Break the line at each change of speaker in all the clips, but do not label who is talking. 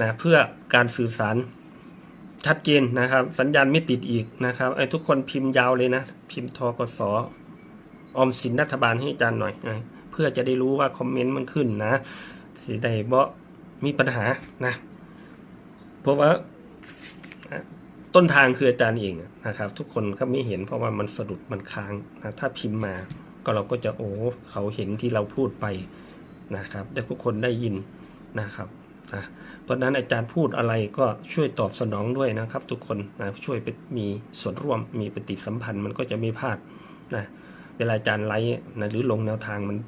นะเพื่อการสื่อสารชัดเจนนะครับ สัญญาณไม่ติดอีกนะครับไอ้ทุกคนพิมพ์ยาวเลยนะ พิมพ์ทกสออมสินรัฐบาลให้อาจารย์หน่อยนะเพื่อจะได้รู้ว่าคอมเมนต์มันขึ้นนะสิได้บ่มีปัญหานะเพราะว่าต้นทางคืออาจารย์เองนะครับ ทุกคนก็ไม่เห็นเพราะว่ามันสะดุดมันค้างนะถ้าพิมพ์มาก็เราก็จะโอ้เขาเห็นที่เราพูดไปนะครับแต่ทุกคนได้ยินนะครับ นะเพราะนั้นอาจารย์พูดอะไรก็ช่วยตอบสนองด้วยนะครับ ทุกคนนะช่วยไปมีส่วนร่วมมีปฏิสัมพันธ์มันก็จะไม่พลาดนะเวลาอาจารย์ไลฟ์นะหรือลงแนวทางมัน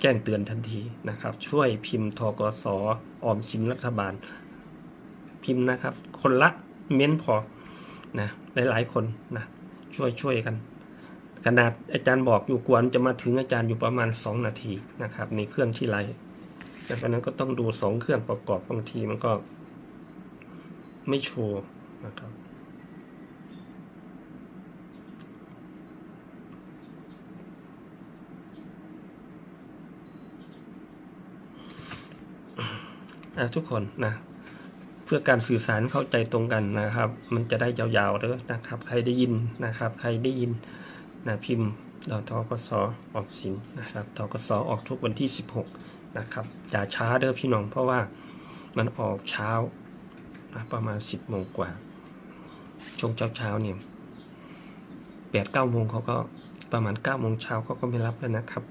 แจ้งเตือนทันทีนะครับ ช่วยพิมพ์ทกสออมสินรัฐบาล พิมพ์นะครับ คนละเม้นพอนะหลายๆคนนะช่วยช่วยกันขนาดอาจารย์บอกอยู่กวนจะมาถึงอาจารย์อยู่ประมาณ 2 นาทีนะครับในเครื่องที่ไลฟ์ ดังนั้นก็ต้องดู2เครื่องประกอบบางทีมันก็ไม่โชว์นะครับทุกคนนะเพื่อการสื่อสารเข้าใจตรงกันนะครับ มันจะได้ยาวๆเลยนะครับ ใครได้ยินนะครับ ใครได้ยินนะพิมพ์ดอทกสออกสินนะครับทกสออกทุกวันที่ 16 นะครับอย่าช้าเด้อพี่น้องเพราะว่ามันออกเช้านะประมาณ 10โมงกว่าช่วงเช้าเช้าเนี่ยแปดเก้าโมงเขาก็ประมาณ9โมงเช้าเขาก็ไม่รับแล้วนะครับ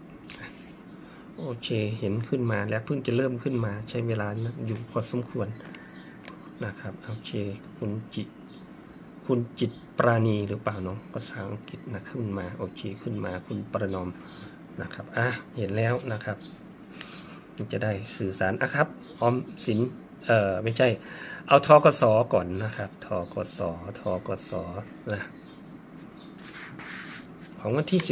โอเคเห็นขึ้นมาแล้วเพิ่งจะเริ่มขึ้นมาใช้เวลานะอยู่พอสมควรนะครับโอเคคุณจิคุณจิตปราณีหรือเปล่าเนาะภาษาอังกฤษนะขึ้นมาโอเคขึ้นมาคุณประนอมนะครับอะเห็นแล้วนะครับ จะได้สื่อสารอะครับออมสินเอ่อไม่ใช่ เอาทกสก่อนนะครับทกสทกสนะของวันที่ 16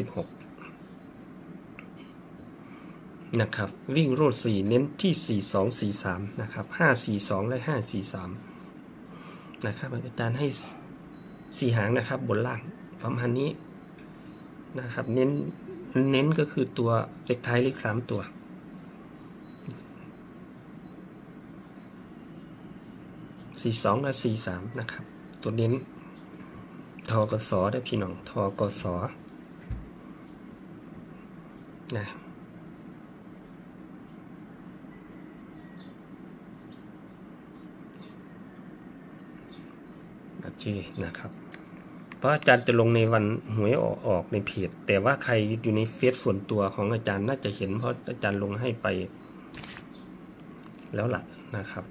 นะครับ วิ่งรูด4เน้นที่ 4 2 4 3 นะครับ 5 4 2 และ 5 4 3 นะครับอาจารย์ให้ 4 หางนะครับ บนล่างประมาณนี้นะครับ เน้นเน้นก็คือตัวเลขท้ายเลข3ตัว 42และ43นะครับ ตัวเน้นทกสได้พี่น้องทกสนะโอเคนะครับ เพราะอาจารย์จะลงในวันหวยออกออกในเพจ แต่ว่าใครอยู่ในเฟซส่วนตัวของอาจารย์น่าจะเห็นเพราะอาจารย์ลงให้ไปแล้วล่ะนะครับ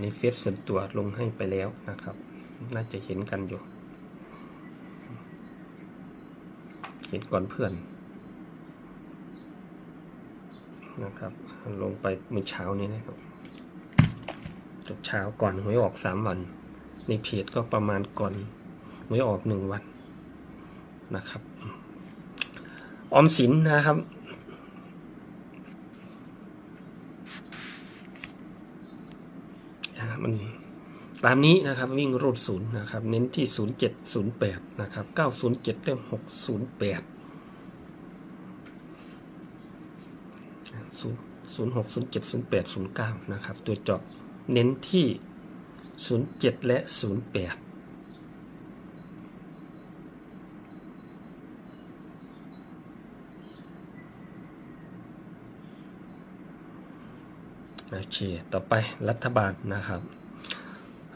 ในเฟซส่วนตัวลงให้ไปแล้วนะครับ น่าจะเห็นกันอยู่ เห็นก่อนเพื่อนนะครับ ลงไปเมื่อเช้านี้นะครับจบเช้าก่อนหวยออกสามวัน ในเพจก็ประมาณก่อนหวยออกหนึ่งวันนะครับ ออมสินนะครับะครับมันตามนี้นะครับวิ่งรูดศูนย์นะครับเน้นที่ศูนย์เจ็ดศูนย์แปดนะครับเก้าศูนย์เจ็รื่อหกศูนย์แปดศูนย์หกศูนย์เจ็ดศูนย์แปดศูนย์เก้านะครับ ตัวเจอะเน้นที่ศูนย์เจ็ดและศูนย์แปด โอเคต่อไปรัฐบาลนะครับ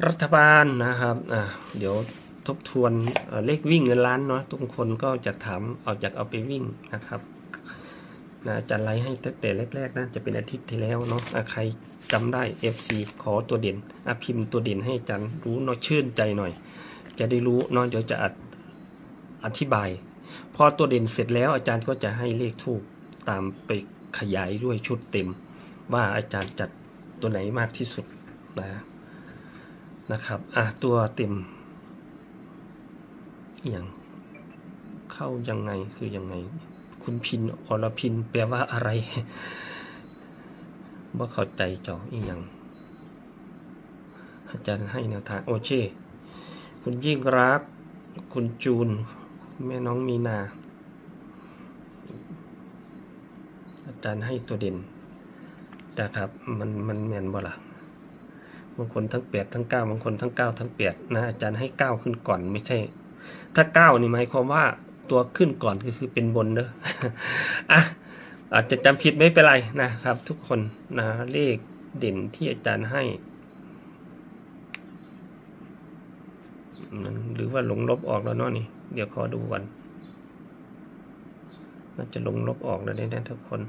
รัฐบาลนะครับอะเดี๋ยวทบทวนเลขวิ่งเงินล้านเนาะทุกคนก็จะถามเอาจากเอาไปวิ่งนะครับนะจะไลฟ์ให้ตั้งแต่แรกๆนะจะเป็นอาทิตย์ที่แล้วเนาะใครจำได้ FC ขอตัวเด่นอพิมพ์ตัวเด่นให้อาจันรู้เนาะชื่นใจหน่อย จะได้รู้เนาะเดี๋ยวจะอธิอธิบาย พอตัวเด่นเสร็จแล้วอาจารย์ก็จะให้เลขทูกตามไปขยายด้วยชุดเต็ม ว่าอาจารย์จัดตัวไหนมากที่สุดนะนะครับอะตัวเต็มอย่างเข้ายังไงคือยังไง คุณพินอรพินแปลว่าอะไรว่าเข้าใจเจออีกอย่างอาจารย์ให้แนวทางโอเคคุณยิ่งรัก คุณจูน แม่น้องมีนา อาจารย์ให้ตัวเด่น นะครับ มันมันแมนบ่ล่ะบางคนทั้งแปดทั้งเก้าบางคนทั้งเก้าทั้งแปดนะอาจารย์ให้เก้าขึ้นก่อนไม่ใช่ ถ้าเก้านี่หมายความว่าตัวขึ้นก่อนก็คือเป็นบนเด้ออะอาจจะจำผิดไม่เป็นไรนะครับ ทุกคนนะเลขเด่นที่อาจารย์ให้หรือว่าหลงลบออกแล้วเนาะนี่เดี๋ยวขอดูก่อนมันจะลงลบออกแล้วเนี่ยทุกคน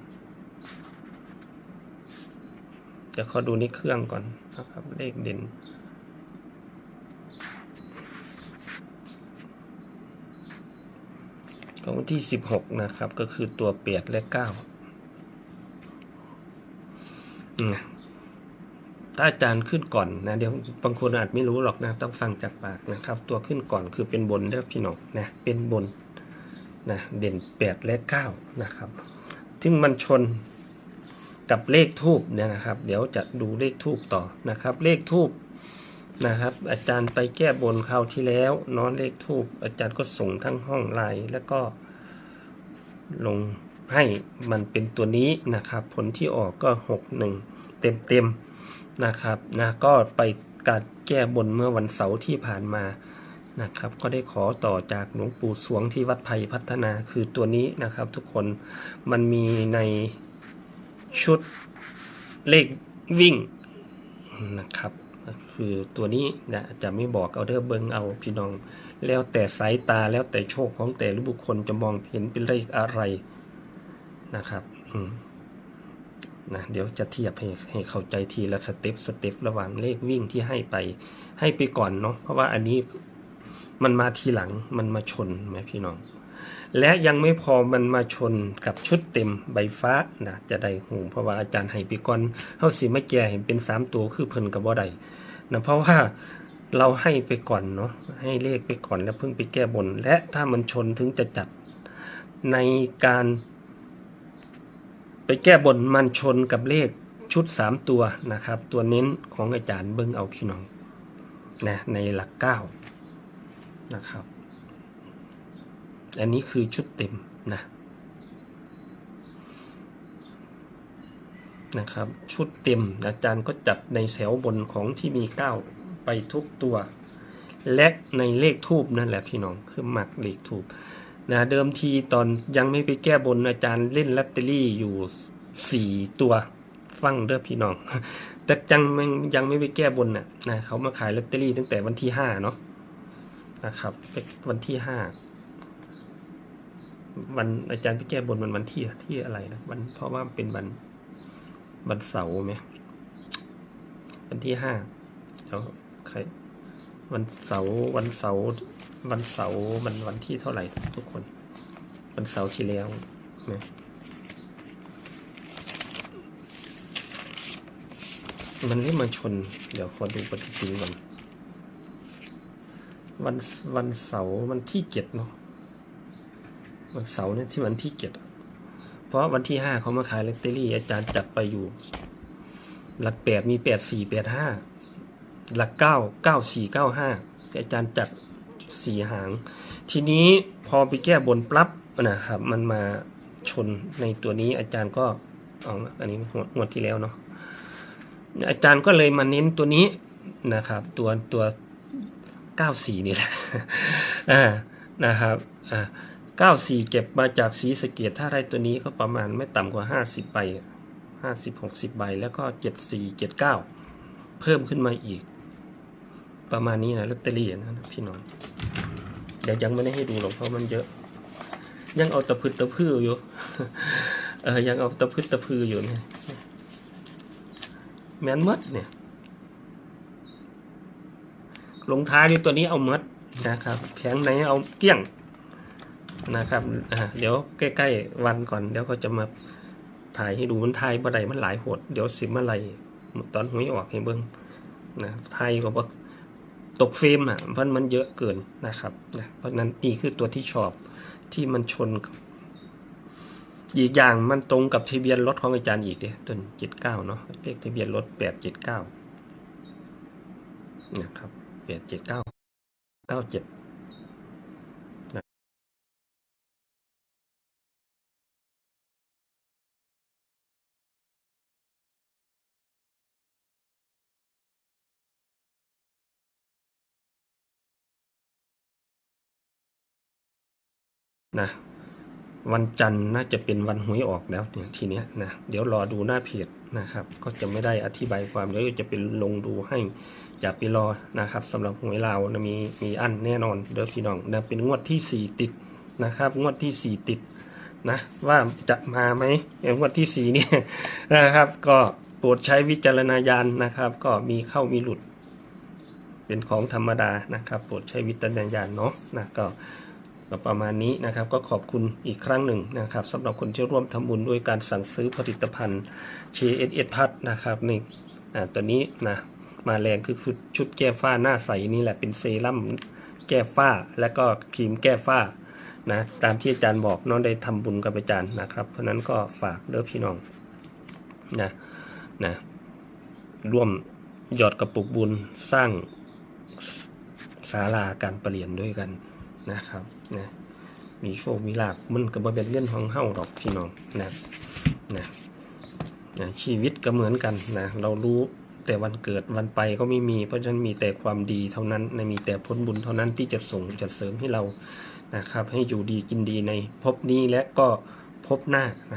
จะขอดูในเครื่องก่อนนะครับ เลขเด่นของวันที่ 16 นะครับ ก็คือตัวเปียดและ9นะถ้าอาจารย์ขึ้นก่อนนะ เดี๋ยวบางคนอาจไม่รู้หรอกนะ ต้องฟังจากปากนะครับ ตัวขึ้นก่อนคือเป็นบนเด้อพี่น้องนะ เป็นบนนะ เด่น 8 และ 9 นะครับ ซึ่งมันชน กับเลขทูบเนี่ยนะครับ เดี๋ยวจะดูเลขทูบต่อนะครับ เลขทูบนะครับ อาจารย์ไปแก้บนคราวที่แล้วเนอนเลขทูบอาจารย์ก็ส่งทั้งห้องไลน์แล้วก็ลงให้มันเป็นตัวนี้นะครับ ผลที่ออกก็หกหนึ่งเต็มเต็มๆนะครับนะก็ไปการแก้บนเมื่อวันเสาร์ที่ผ่านมานะครับ ก็ได้ขอต่อจากหลวงปู่สวงที่วัดไผ่พัฒนาคือตัวนี้นะครับ ทุกคนมันมีใน ชุดเลขวิ่งนะครับคือตัวนี้นะจะไม่บอกเอาเด้อเบิงเอาพี่น้อง แล้วแต่สายตาแล้วแต่โชคของแต่ละบุคคลจะมองเห็นเป็นเลขอะไรนะครับนะเดี๋ยวจะเทียบให้ให้เข้าใจทีละสเต็ปสเต็ประหว่างเลขวิ่งที่ให้ไป ให้ไปก่อนเนาะเพราะว่าอันนี้มันมาทีหลังมันมาชนไหมพี่น้อง และยังไม่พอมันมาชนกับชุดเต็มใบฟ้านะจะได้หูเพราะว่าอาจารย์ให้ไปก่อนเฮาสิมาแก่เห็นเป็นสามตัวคือเพิ่นกับบ่ได้นะเพราะว่าเราให้ไปก่อนเนาะให้เลขไปก่อนแล้วเพิ่งไปแก้บน และถ้ามันชนถึงจะจัดในการ ไปแก้บนมันชนกับเลขชุดสามตัวนะครับ ตัวเน้นของอาจารย์เบิ้งเอาพี่น้องนะในหลักเก้านะครับ อันนี้คือชุดเต็มนะนะครับชุดเต็มอาจารย์ก็จัดในแถวบนของที่มีเก้าไปทุกตัว และในเลขทูบนั่นแหละพี่น้องคือหมักเลขทูบนะเดิมทีตอนยังไม่ไปแก้บนอาจารย์เล่นลอตเตอรี่อยู่สี่ตัวฟังเด้อพี่น้อง แต่ยังยังไม่ไปแก้บนน่ะนะเขามาขายลอตเตอรี่ตั้งแต่วันที่ห้าเนาะนะครับวันที่ห้า วันอาจารย์ไปแก้บนมันวันที่ที่อะไรนะวันเพราะว่าเป็นวันวันเสาร์ไหมวันที่ห้าเดี๋ยวใครวันเสาร์วันเสาร์วันเสาร์มันวันที่เท่าไหร่ทุกคน วันเสาร์ที่แล้วนะมันเล่มาชน เดี๋ยวขอดูปฏิทินก่อนวันวันเสาร์วันที่เจ็ดเนาะ วันเสาร์เนี่ยที่วันที่เจ็ดเพราะวันที่ห้าเขามาขายลอตเตอรี่ อาจารย์จัดไปอยู่ หลักแปดมีแปดสี่แปดห้าหลักเก้าเก้าสี่เก้าห้าอาจารย์จัดสี่หาง ทีนี้พอไปแก้บนปลับนะครับ มันมาชนในตัวนี้อาจารย์ก็เอาอันนี้งวดที่แล้วเนาะอาจารย์ก็เลยมาเน้นตัวนี้นะครับ ตัวตัวเก้าสี่นี่แหละอ่านะครับอ่า เก้าสี่เก็บมาจากสีสเกตถ้าได้ตัวนี้ก็ประมาณไม่ต่ำกว่าห้าสิบใบห้าสิบหกสิบใบแล้วก็เจ็ดสี่เจ็ดเก้าเพิ่มขึ้นมาอีก ประมาณนี้นะลอตเตอรี่นะพี่น้องเดี๋ยวยังไม่ได้ให้ดูหรอกเพราะมันเยอะ ยังเอาตะพึดตะพื้ออยู่เออยังเอาตะพึดตะพืออยู่เนี่ยแมนมัดเนี่ยลงท้ายด้วยตัวนี้เอามัดนะครับแผงไหนเอาเกี้ยง นะครับเดี๋ยวใกล้ๆวันก่อน เดี๋ยวก็จะมาถ่ายให้ดูมันถ่ายบ่ได้มันหลายโหดเดี๋ยวสิมาไล่ตอนหวยออกให้เบิ้งนะถ่ายก็บ่ตกเฟรมอะเพราะมันเยอะเกินนะครับนะเพราะนั้นนี่คือตัวที่ชอบที่มันชนกับอีกอย่างมันตรงกับทะเบียนรถของอาจารย์อีกเด้ต้นเจ็ดเก้าเนาะเลขทะเบียนรถแปดเจ็ดเก้านะครับแปดเจ็ดเก้าเก้าเจ็ด นะวันจันทร์น่าจะเป็นวันหวยออกแล้วเนี่ยทีเนี้ยนะเดี๋ยวรอดูหน้าเพจนะครับ ก็จะไม่ได้อธิบายความเดี๋ยวจะเป็นลงดูให้อย่าไปรอนะครับสำหรับหวยลาวนะมีมีอันแน่นอนเด้อพี่น้องนะเป็นงวดที่สี่ติดนะครับ งวดที่สี่ติดนะว่าจะมาไหมงวันที่สี่เนี่ยนะครับ ก็โปรดใช้วิจารณญาณนะครับ ก็มีเข้ามีหลุด เป็นของธรรมดานะครับ โปรดใช้วิจารณญาณเนาะนะก็ ก็ประมาณนี้นะครับ ก็ขอบคุณอีกครั้งหนึ่งนะครับสำหรับคนที่ร่วมทำบุญด้วยการสั่งซื้อผลิตภัณฑ์ KSS พัดนะครับนี่อ่าตัวนี้นะมาแรงคือชุดแก้ฝ้าหน้าใสนี่แหละเป็นเซรั่มแก้ฝ้า และก็ครีมแก้ฝ้านะตามที่อาจารย์บอกน้องได้ทำบุญกับอาจารย์นะครับ เพราะฉะนั้นก็ฝากเด้อพี่น้องนะนะร่วมหยอดกระปุกบุญสร้างศาลาการประเรียนด้วยกัน นะครับนะมีโชคมีลาบมันก็บ่เป็นเรื่องของเฮาหรอกพี่น้องนะนะนะชีวิตก็เหมือนกันนะเรารู้แต่วันเกิดวันไปก็ไม่มีเพราะฉะนั้นมีแต่ความดีเท่านั้นนะมีแต่ผลบุญเท่านั้นที่จะส่งจะเสริมให้เรานะครับ ให้อยู่ดีกินดีในภพนี้และก็ภพหน้า